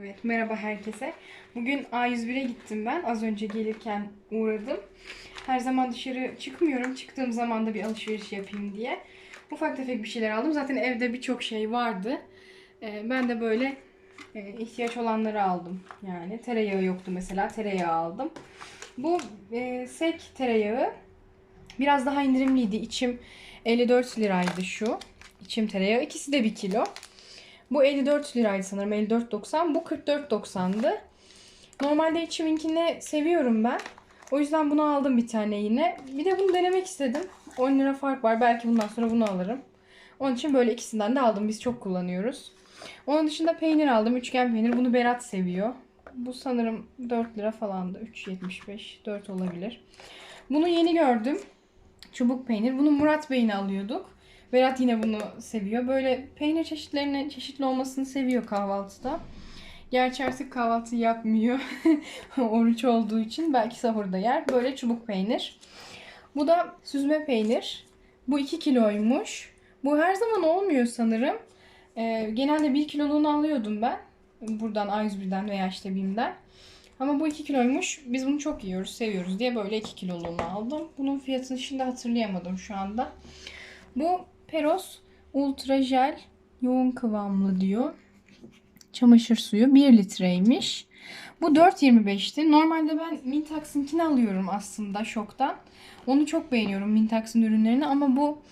Evet, merhaba herkese. Bugün A101'e gittim ben. Az önce gelirken uğradım. Her zaman dışarı çıkmıyorum. Çıktığım zaman da bir alışveriş yapayım diye. Ufak tefek bir şeyler aldım. Zaten evde birçok şey vardı. Ee, ben de böyle e, ihtiyaç olanları aldım. Yani tereyağı yoktu mesela. Tereyağı aldım. Bu e, sek tereyağı biraz daha indirimliydi. İçim 54 liraydı şu. İçim tereyağı. İkisi de 1 kilo. Bu 54 liraydı sanırım. 54.90. Bu 44.90'dı. Normalde içiminkini seviyorum ben. O yüzden bunu aldım bir tane yine. Bir de bunu denemek istedim. 10 lira fark var. Belki bundan sonra bunu alırım. Onun için böyle ikisinden de aldım. Biz çok kullanıyoruz. Onun dışında peynir aldım. Üçgen peynir. Bunu Berat seviyor. Bu sanırım 4 lira falandı. 3.75. 4 olabilir. Bunu yeni gördüm. Çubuk peynir. Bunu Murat Bey'in alıyorduk. Berat yine bunu seviyor. Böyle peynir çeşitlerinin çeşitli olmasını seviyor kahvaltıda. Gerçi artık kahvaltı yapmıyor. Oruç olduğu için belki sahurda yer. Böyle çubuk peynir. Bu da süzme peynir. Bu 2 kiloymuş. Bu her zaman olmuyor sanırım. Ee, genelde 1 kiloluğunu alıyordum ben. Buradan A101'den veya işte BİM'den. Ama bu 2 kiloymuş. Biz bunu çok yiyoruz, seviyoruz diye böyle 2 kiloluğunu aldım. Bunun fiyatını şimdi hatırlayamadım şu anda. Bu Peros Ultra Jel yoğun kıvamlı diyor. Çamaşır suyu 1 litreymiş. Bu 4.25'ti. Normalde ben Mintax'ınkini alıyorum aslında şoktan. Onu çok beğeniyorum Mintax'ın ürünlerini ama bu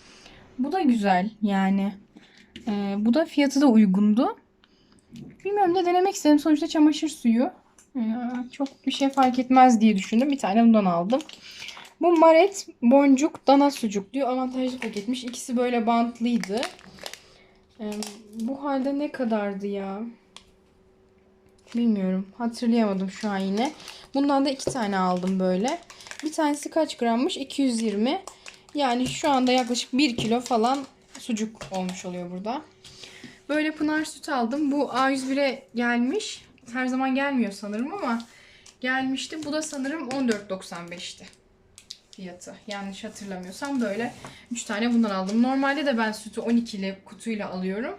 bu da güzel yani. Ee, bu da fiyatı da uygundu. Bilmiyorum da denemek istedim. Sonuçta çamaşır suyu. Ee, çok bir şey fark etmez diye düşündüm. Bir tane bundan aldım. Bu Maret boncuk dana sucuk diyor. Avantajlı paketmiş. İkisi böyle bantlıydı. Ee, bu halde ne kadardı ya? Bilmiyorum. Hatırlayamadım şu an yine. Bundan da iki tane aldım böyle. Bir tanesi kaç grammış? 220. Yani şu anda yaklaşık 1 kilo falan sucuk olmuş oluyor burada. Böyle pınar süt aldım. Bu A101'e gelmiş. Her zaman gelmiyor sanırım ama gelmişti. Bu da sanırım 14.95'ti fiyatı. Yanlış hatırlamıyorsam böyle 3 tane bundan aldım. Normalde de ben sütü 12'li kutuyla alıyorum.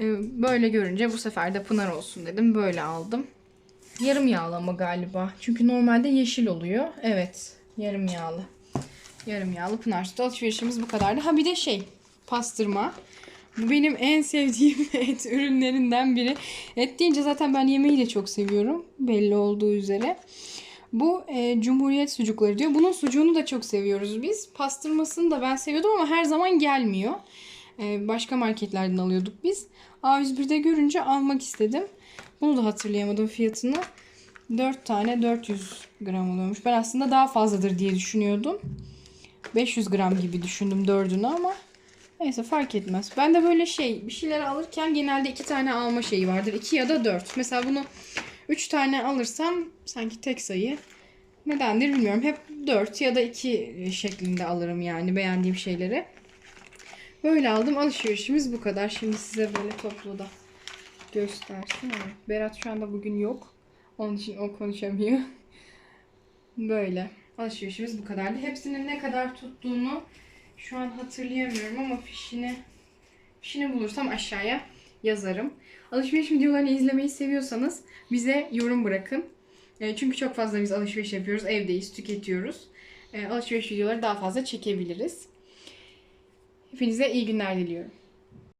Ee, Böyle görünce bu sefer de Pınar olsun dedim. Böyle aldım. Yarım yağlı ama galiba. Çünkü normalde yeşil oluyor. Evet. Yarım yağlı. Yarım yağlı Pınar sütü alışverişimiz bu kadardı. Ha bir de şey pastırma. Bu benim en sevdiğim et ürünlerinden biri. Et deyince zaten ben yemeği de çok seviyorum. Belli olduğu üzere. Bu e, Cumhuriyet sucukları diyor. Bunun sucuğunu da çok seviyoruz biz. Pastırmasını da ben seviyordum ama her zaman gelmiyor. E, başka marketlerden alıyorduk biz. A101'de görünce almak istedim. Bunu da hatırlayamadım fiyatını. 4 tane 400 gram oluyormuş. Ben aslında daha fazladır diye düşünüyordum. 500 gram gibi düşündüm dördünü ama neyse fark etmez. Ben de böyle şey bir şeyler alırken genelde iki tane alma şeyi vardır. 2 ya da 4. Mesela bunu 3 tane alırsam sanki tek sayı. Nedendir bilmiyorum. Hep 4 ya da 2 şeklinde alırım yani beğendiğim şeyleri. Böyle aldım. Alışverişimiz bu kadar. Şimdi size böyle toplu da göstersin. Berat şu anda bugün yok. Onun için o konuşamıyor. Böyle. Alışverişimiz bu kadardı. Hepsinin ne kadar tuttuğunu şu an hatırlayamıyorum ama fişini fişini bulursam aşağıya yazarım. Alışveriş videolarını izlemeyi seviyorsanız bize yorum bırakın. E, Çünkü çok fazla biz alışveriş yapıyoruz. Evdeyiz, tüketiyoruz. E, Alışveriş videoları daha fazla çekebiliriz. Hepinize iyi günler diliyorum.